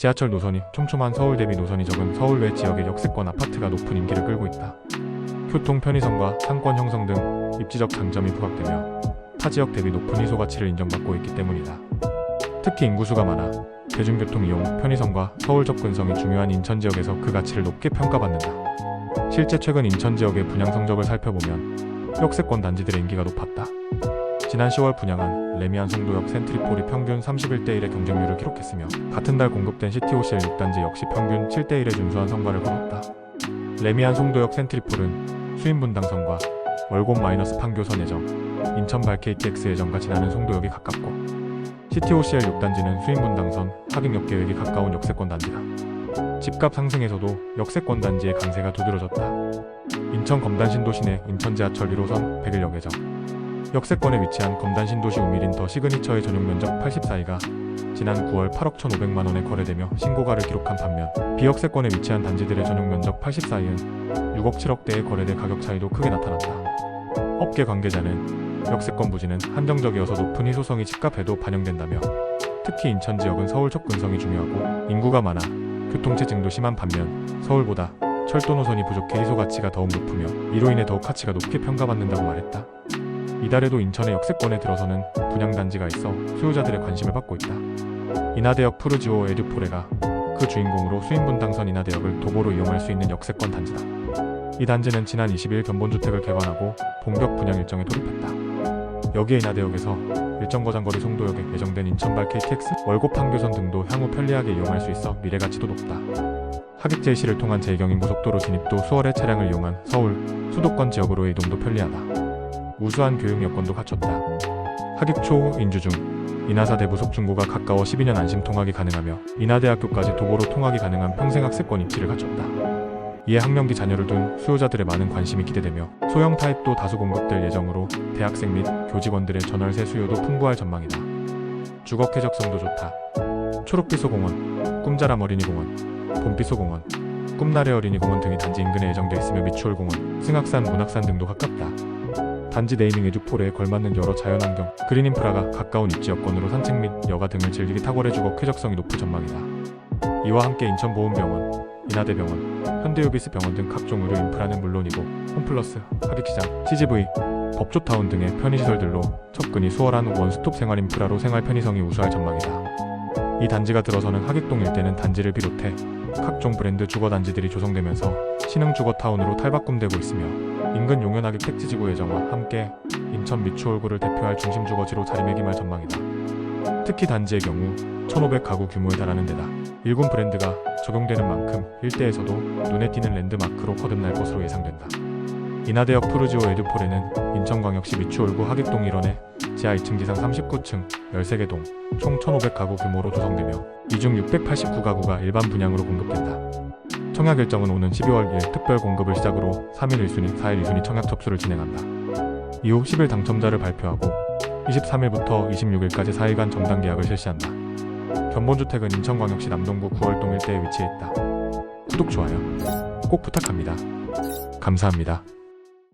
지하철 노선이 촘촘한 서울 대비 노선이 적은 서울 외 지역의 역세권 아파트가 높은 인기를 끌고 있다. 교통 편의성과 상권 형성 등 입지적 장점이 부각되며 타 지역 대비 높은 희소 가치를 인정받고 있기 때문이다. 특히 인구수가 많아 대중교통 이용, 편의성과 서울 접근성이 중요한 인천 지역에서 그 가치를 높게 평가받는다. 실제 최근 인천 지역의 분양 성적을 살펴보면 역세권 단지들의 인기가 높았다. 지난 10월 분양한 레미안 송도역 센트리폴이 평균 31대 1의 경쟁률을 기록했으며 같은 달 공급된 시티오실 6단지 역시 평균 7대 1의 준수한 성과를 거뒀다. 레미안 송도역 센트리폴은 수인 분당선과 월곡 마이너스 판교선 예정, 인천 발 KTX 예정과 지나는 송도역이 가깝고 CTOCL 6단지는 수인 분당선, 하객역 계획이 가까운 역세권 단지다. 집값 상승에서도 역세권 단지의 강세가 두드러졌다. 인천 검단 신도시 내 인천 지하철 1호선 백일역 예정. 역세권에 위치한 검단 신도시 우밀인 더 시그니처의 전용 면적 84이가 지난 9월 8억 1,500만 원에 거래되며 신고가를 기록한 반면 비역세권에 위치한 단지들의 전용 면적 84이은 6억 7억대의 거래대 가격 차이도 크게 나타났다. 업계 관계자는 역세권 부지는 한정적이어서 높은 희소성이 집값에도 반영된다며 특히 인천 지역은 서울 접근성이 중요하고 인구가 많아 교통체증도 심한 반면 서울보다 철도 노선이 부족해 희소 가치가 더욱 높으며 이로 인해 더욱 가치가 높게 평가받는다고 말했다. 이달에도 인천의 역세권에 들어서는 분양단지가 있어 수요자들의 관심을 받고 있다. 인하대역 푸르지오 에듀포레가 그 주인공으로 수인분 당선 인하대역을 도보로 이용할 수 있는 역세권 단지다. 이 단지는 지난 20일 견본주택을 개관하고 본격 분양 일정에 돌입했다. 여기에 인하대역에서 일정 거장거리 송도역에 예정된 인천발 KTX, 월곡 판교선 등도 향후 편리하게 이용할 수 있어 미래 가치도 높다. 하객 제시를 통한 제2경인 고속도로 진입도 수월의 차량을 이용한 서울, 수도권 지역으로의 이동도 편리하다. 우수한 교육 여건도 갖췄다. 하객 초 인주 중 인하사 대부 속 중고가 가까워 12년 안심 통학이 가능하며 인하대학교까지 도보로 통학이 가능한 평생 학세권 입지를 갖췄다. 이에 학령기 자녀를 둔 수요자들의 많은 관심이 기대되며 소형 타입도 다수 공급될 예정으로 대학생 및 교직원들의 전월세 수요도 풍부할 전망이다. 주거 쾌적성도 좋다. 초록비소공원, 꿈자람 어린이공원, 봄비소공원, 꿈나래 어린이공원 등이 단지 인근에 예정돼 있으며 미추홀공원, 승악산, 문학산 등도 가깝다. 단지 네이밍 에듀폴에 걸맞는 여러 자연환경, 그린 인프라가 가까운 입지 여건으로 산책 및 여가 등을 즐기기 탁월해주고 쾌적성이 높을 전망이다. 이와 함께 인천보훈병원, 인하대병원, 현대유비스 병원 등 각종 의료 인프라는 물론이고 홈플러스, 하객시장, CGV, 법조타운 등의 편의시설들로 접근이 수월한 원스톱 생활 인프라로 생활 편의성이 우수할 전망이다. 이 단지가 들어서는 하객동 일대는 단지를 비롯해 각종 브랜드 주거 단지들이 조성되면서 신흥 주거타운으로 탈바꿈되고 있으며 인근 용현하객 택지지구 예정과 함께 인천 미추홀구를 대표할 중심 주거지로 자리매김할 전망이다. 특히 단지의 경우 1,500 가구 규모에 달하는 데다 일군 브랜드가 적용되는 만큼 일대에서도 눈에 띄는 랜드마크로 거듭날 것으로 예상된다. 인하대역 푸르지오 에듀폴에는 인천광역시 미추홀구 하객동 일원에 지하 2층 지상 39층 13개 동 총 1,500 가구 규모로 조성되며 이 중 689 가구가 일반 분양으로 공급된다. 청약 일정은 오는 12월 1일 특별 공급을 시작으로 3일 1순위, 4일 2순위 청약 접수를 진행한다. 이후 10일 당첨자를 발표하고 23일부터 26일까지 4일간 정당 계약을 실시한다. 견본주택은 인천광역시 남동구 9월동 일대에 위치해 있다. 구독, 좋아요 꼭 부탁합니다. 감사합니다.